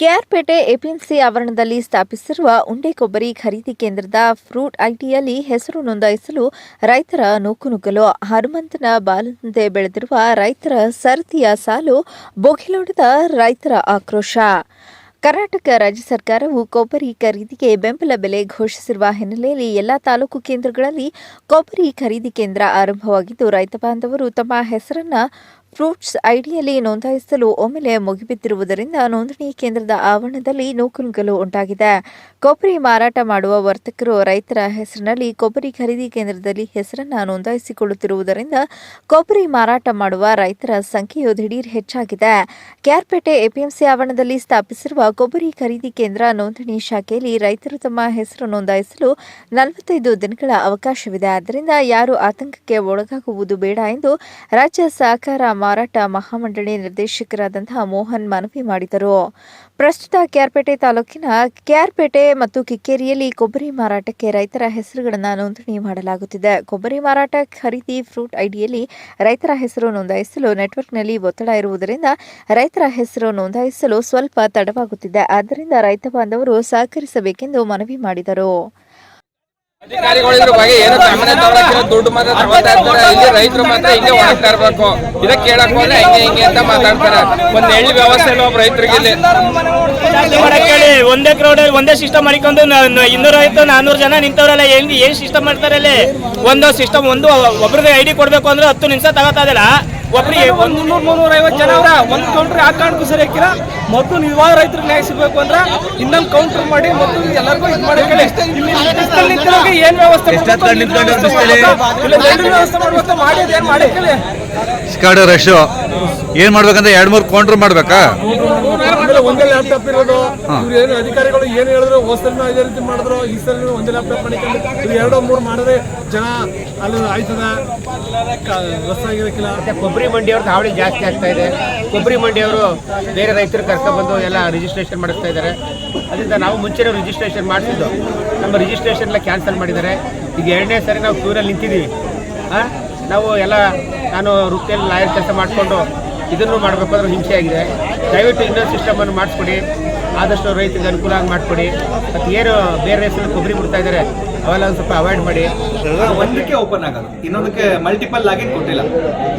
KR Pete APMC ಆವರಣದಲ್ಲಿ ಸ್ಥಾಪಿಸಿರುವ ಉಂಡೆ ಕೊಬ್ಬರಿ ಖರೀದಿ ಕೇಂದ್ರದ ಫ್ರೂಟ್ ಐಟಿಯಲ್ಲಿ ಹೆಸರು ನೋಂದಾಯಿಸಲು ರೈತರ ನೂಕುನುಗ್ಗಲು ಹನುಮಂತನ ಬಾಲದಂತೆ ಬೆಳೆದಿರುವ ರೈತರ ಸರತಿಯ ಸಾಲು ಬೊಗಿಲೊಡೆದ ರೈತರ ಆಕ್ರೋಶ. ಕರ್ನಾಟಕ ರಾಜ್ಯ ಸರ್ಕಾರವು ಕೊಬ್ಬರಿ ಖರೀದಿಗೆ ಬೆಂಬಲ ಬೆಲೆ ಘೋಷಿಸಿರುವ ಹಿನ್ನೆಲೆಯಲ್ಲಿ ಎಲ್ಲಾ ತಾಲೂಕು ಕೇಂದ್ರಗಳಲ್ಲಿ ಕೊಬ್ಬರಿ ಖರೀದಿ ಕೇಂದ್ರ ಆರಂಭವಾಗಿದ್ದು, ರೈತ ಬಾಂಧವರು ತಮ್ಮ ಹೆಸರನ್ನ ಫ್ರೂಟ್ಸ್ ಐಡಿಯಲ್ಲಿ ನೋಂದಾಯಿಸಲು ಒಮ್ಮೆಲೆ ಮುಗಿಬಿದ್ದಿರುವುದರಿಂದ ನೋಂದಣಿ ಕೇಂದ್ರದ ಆವರಣದಲ್ಲಿ ನೂಕುನುಗ್ಗಲು ಉಂಟಾಗಿದೆ. ಕೊಬ್ಬರಿ ಮಾರಾಟ ಮಾಡುವ ವರ್ತಕರು ರೈತರ ಹೆಸರಿನಲ್ಲಿ ಕೊಬ್ಬರಿ ಖರೀದಿ ಕೇಂದ್ರದಲ್ಲಿ ಹೆಸರನ್ನು ನೋಂದಾಯಿಸಿಕೊಳ್ಳುತ್ತಿರುವುದರಿಂದ ಕೊಬ್ಬರಿ ಮಾರಾಟ ಮಾಡುವ ರೈತರ ಸಂಖ್ಯೆಯು ದಿಢೀರ್ ಹೆಚ್ಚಾಗಿದೆ. ಕ್ಯಾರ್ಪೇಟೆ ಎಪಿಎಂಸಿ ಆವರಣದಲ್ಲಿ ಸ್ಥಾಪಿಸಿರುವ ಕೊಬ್ಬರಿ ಖರೀದಿ ಕೇಂದ್ರ ನೋಂದಣಿ ಶಾಖೆಯಲ್ಲಿ ರೈತರು ತಮ್ಮ ಹೆಸರು ನೋಂದಾಯಿಸಲು ನಲವತ್ತೈದು ದಿನಗಳ ಅವಕಾಶವಿದೆ. ಆದ್ದರಿಂದ ಯಾರು ಆತಂಕಕ್ಕೆ ಒಳಗಾಗುವುದು ಬೇಡ ಎಂದು ರಾಜ್ಯ ಸಹಕಾರ ಮಾರಾಟ ಮಹಾಮಂಡಳಿ ನಿರ್ದೇಶಕರಾದಂತಹ ಮೋಹನ್ ಮನವಿ ಮಾಡಿದರು. ಪ್ರಸ್ತುತ ಕ್ಯಾರ್ಪೇಟೆ ತಾಲೂಕಿನ ಕ್ಯಾರ್ಪೇಟೆ ಮತ್ತು ಕಿಕ್ಕೇರಿಯಲ್ಲಿ ಕೊಬ್ಬರಿ ಮಾರಾಟಕ್ಕೆ ರೈತರ ಹೆಸರುಗಳನ್ನು ನೋಂದಣಿ ಮಾಡಲಾಗುತ್ತಿದೆ. ಕೊಬ್ಬರಿ ಮಾರಾಟ ಖರೀದಿ ಫ್ರೂಟ್ ಐಡಿಯಲ್ಲಿ ರೈತರ ಹೆಸರು ನೋಂದಾಯಿಸಲು ನೆಟ್ವರ್ಕ್ನಲ್ಲಿ ಒತ್ತಡ ಇರುವುದರಿಂದ ರೈತರ ಹೆಸರು ನೋಂದಾಯಿಸಲು ಸ್ವಲ್ಪ ತಡವಾಗುತ್ತಿದೆ. ಆದ್ದರಿಂದ ರೈತ ಬಾಂಧವರು ಸಹಕರಿಸಬೇಕೆಂದು ಮನವಿ ಮಾಡಿದರು. ಅಧಿಕಾರಿಗಳು ಇದ್ರ ಬಗ್ಗೆ ಏನು ಗಮನ ತಗೊಳಕಿರೋ ದುಡ್ಡು ಮಾತ್ರ ತಗೊಳ್ತಾ ಇರ್ತಾರೆ. ಇಲ್ಲಿ ರೈತರು ಮಾತ್ರ ಹಿಂಗೆ ಒಣಗ್ತಾ ಇರ್ಬೇಕು ಇದಕ್ಕೆ ಕೇಳಕ್ ಹೋದ್ರೆ ಹಿಂಗೆ ಹಿಂಗೆ ಅಂತ ಮಾತಾಡ್ತಾರೆ. ಒಂದ್ ಎಳ್ಳಿ ವ್ಯವಸ್ಥೆ ಇಲ್ಲ ಒಬ್ಬ ರೈತರಿಗೆ ಇಲ್ಲಿ ಕೇಳಿ. ಹೇಳಿ ಒಂದೇ ಕ್ರೌಡ್ ಒಂದೇ ಸಿಸ್ಟಮ್ ಮಾಡಿಕೊಂಡು ಇನ್ನೂರ ಐವತ್ತು ನಾನೂರು ಜನ ನಿಂತವ್ರಲ್ಲ. ಏನ್ ಏನ್ ಸಿಸ್ಟಮ್ ಮಾಡ್ತಾರೆ ಅಲ್ಲಿ? ಒಂದು ಸಿಸ್ಟಮ್ ಒಂದು ಒಬ್ರಿಗೆ ಐಡಿ ಕೊಡ್ಬೇಕು ಅಂದ್ರೆ ಹತ್ತು ನಿಮಿಷ ತಗೋತಾ ಇದಿಲ್ಲ ಒಬ್ರಿಗೆ ಒಂದ್ ಮುನ್ನೂರ್ ಮುನ್ನೂರ ಐವತ್ತು ಜನ ಅವ್ರ. ಒಂದ್ ಕೌಂಟ್ರಿ ಆ ಕಾರಣಕ್ಕೂ ಸರಿ ಹಾಕಿಲ್ಲ ಮೊದಲು ನಿಜವಾದ ರೈತರಿಗೆ ನ್ಯಾಯ ಸಿಗ್ಬೇಕು ಅಂದ್ರೆ ಇನ್ನೊಂದು ಕೌಂಟರ್ ಮಾಡಿ ಮತ್ತು ಎಲ್ಲರಿಗೂ ಇದು ಮಾಡಿ. ನಿಂತಿರೋರ್ಗೆ ಏನ್ ವ್ಯವಸ್ಥೆ? ವ್ಯವಸ್ಥೆ ಮಾಡ್ಬೇಕು. ವ್ಯವಸ್ಥೆ ಮಾಡ್ಬೇಕು ಮಾಡಿ ಹೇಳಿ? Squad rush. ಏನ್ ಮಾಡ್ಬೇಕಂದ್ರೆ ಎರಡ್ ಮೂರ್ ಕೌಂಟರ್ ಮಾಡ್ಬೇಕಾ? ಒಂದೇ ಲ್ಯಾಪ್ಟಾಪ್ ಇರೋದು. ಇವ್ರು ಏನು ಅಧಿಕಾರಿಗಳು ಏನು ಹೇಳಿದ್ರು ಹೋಸಲ್ನ ಇದೇ ರೀತಿ ಮಾಡಿದ್ರು ಈ ಸಲ ಒಂದೇ ಲ್ಯಾಪ್ಟಾಪ್ ಮಾಡಿಕೊಂಡು ಇವ್ರು ಎರಡೋ ಮೂರು ಮಾಡಿದ್ರೆ ಜನ ಅಲ್ಲಿ ಆಯ್ತದ? ರಸ್ತೆ ಆಗಿರಕ್ಕಿಲ್ಲ. ಕೊಬ್ಬರಿ ಮಂಡಿಯವ್ರ ಹಾವಳಿ ಜಾಸ್ತಿ ಆಗ್ತಾ ಇದೆ. ಕೊಬ್ಬರಿ ಮಂಡಿಯವರು ಬೇರೆ ರೈತರು ಕರ್ಕೊಬಂದು ಎಲ್ಲ ರಿಜಿಸ್ಟ್ರೇಷನ್ ಮಾಡಿಸ್ತಾ ಇದ್ದಾರೆ. ಅದರಿಂದ ನಾವು ಮುಂಚೆನೇ ರಿಜಿಸ್ಟ್ರೇಷನ್ ಮಾಡಿಸಿದ್ದು. ನಮ್ಮ ರಿಜಿಸ್ಟ್ರೇಷನ್ ಎಲ್ಲ ಕ್ಯಾನ್ಸಲ್ ಮಾಡಿದ್ದಾರೆ. ಈಗ ಎರಡನೇ ಸಾರಿ ನಾವು ಕ್ಯೂರಲ್ಲಿ ನಿಂತಿದ್ದೀವಿ. ಆ? ನಾವು ಎಲ್ಲ ನಾನು ವೃತ್ತಿಯಲ್ಲಿ ಲಾಯರ್ ಕೆಲಸ ಮಾಡಿಕೊಂಡು ಇದನ್ನು ಮಾಡಬೇಕು ಅಂದ್ರೆ ಹಿಂಸೆ ಆಗಿದೆ. ದಯವಿಟ್ಟು ಇನ್ನೊಂದು ಸಿಸ್ಟಮನ್ನು ಮಾಡಿಸ್ಕೊಡಿ. ಆದಷ್ಟು ರೈತರಿಗೆ ಅನುಕೂಲ ಆಗಿ ಮಾಡಿಕೊಡಿ. ಮತ್ತು ಏನು ಬೇರೆ ಹೆಸರು ಕೊಬ್ಬರಿ ಬಿಡ್ತಾ ಇದ್ದಾರೆ ಅವೆಲ್ಲ ಒಂದು ಸ್ವಲ್ಪ ಅವಾಯ್ಡ್ ಮಾಡಿ. ಒಂದಕ್ಕೆ ಓಪನ್ ಆಗೋದು ಇನ್ನೊಂದಕ್ಕೆ ಮಲ್ಟಿಪಲ್ ಲಾಗಿನ್ ಕೊಟ್ಟಿಲ್ಲ.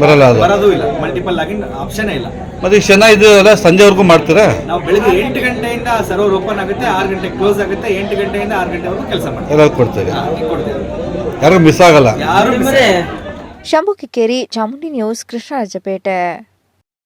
ಬರಲ್ಲ ಅದು. ಬರೋದು ಇಲ್ಲ. ಮಲ್ಟಿಪಲ್ ಲಾಗಿನ್ ಆಪ್ಷನ್ ಇಲ್ಲ. ಮತ್ತೆ ಜನ ಇದು ಎಲ್ಲ ಸಂಜೆವರೆಗೂ ಮಾಡ್ತೀರಾ? ನಾವು ಬೆಳಿಗ್ಗೆ ಎಂಟು ಗಂಟೆಯಿಂದ ಸರ್ವರ್ ಓಪನ್ ಆಗುತ್ತೆ ಆರು ಗಂಟೆಗೆ ಕ್ಲೋಸ್ ಆಗುತ್ತೆ ಎಂಟು ಗಂಟೆಯಿಂದ ಆರು ಗಂಟೆವರೆಗೂ ಕೆಲಸ ಮಾಡ್ತೀವಿ. ಎಲ್ಲ ಕೊಡ್ತೀರಿ? ಹಾ, ಹೀಗ್ ಕೊಡ್ತೀವಿ. ಯಾರು ಮಿಸ್ ಆಗಲ್ಲ? ಯಾರು ಶಂಭು ಕಿಕ್ಕೇರಿ ಚಾಮುಂಡಿ ನ್ಯೂಸ್ ಕೃಷ್ಣರಾಜಪೇಟೆ.